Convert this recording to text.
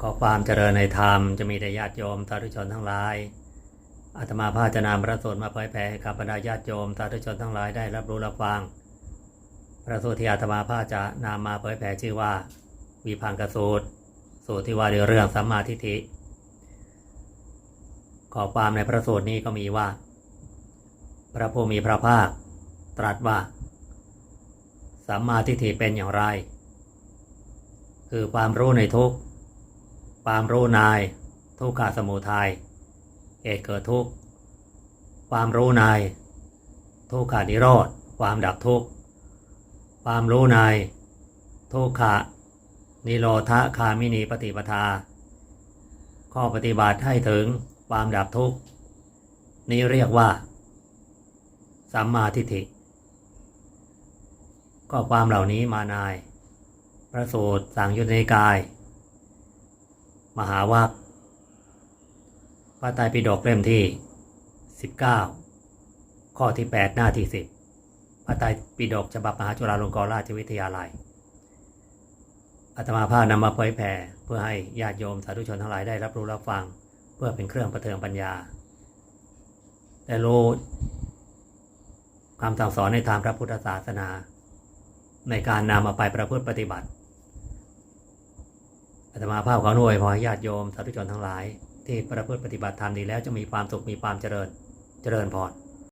ขอความเจริญในธรรมจะมีแด่ญาติโยมสาธุชนทั้งหลายอาตมาภาจะนำพระสูตรมาเผยแผ่ให้กับบรรดาญาติโยมสาธุชนทั้งหลายได้รับรู้รับฟัง พระสูตรที่อาตมาภาจะนำมาเผยแผ่ชื่อว่าวิพังกสูตร สูตรที่ว่าด้วยเรื่องสัมมาทิฏฐิ ขอความในพระสูตรนี้ก็มีว่า พระผู้มีพระภาค ตรัสว่าสัมมาทิฏฐิเป็นอย่างไร คือความรู้ในทุกข์ ความรู้นาย ทุกขาสมุทัยเหตุเกิดทุกข์ความรู้นาย ทุกขานิโรธความดับทุกข์ความรู้นายทุกขะนิโรธคามินีปฏิปทา ข้อปฏิบัติให้ถึงความดับทุกข์นี้เรียกว่า สัมมาทิฏฐิก็ความเหล่านี้มานายพระสูตรสั่งยุตในกาย มหาวัคพระไตรปิฎกเล่มที่ 19 ข้อที่ 8 หน้าที่ 10 พระไตรปิฎกฉบับมหาจุฬาลงกรณราชวิทยาลัยอาตมาภาพนำมาเผยแผ่เพื่อให้ญาติโยมสาธุชนทั้งหลายได้รับรู้รับฟัง เพื่อเป็นเครื่องประเทืองปัญญาได้รู้คำสั่งสอนในทางพระพุทธศาสนา ในการนำมาไปประพฤติปฏิบัติ ตมาภาพขอหน่วยพอญาติโยมสาธุชนทั้งหลาย ที่ประพฤติปฏิบัติธรรมดีแล้วจะมีความสุขมีความเจริญเจริญพร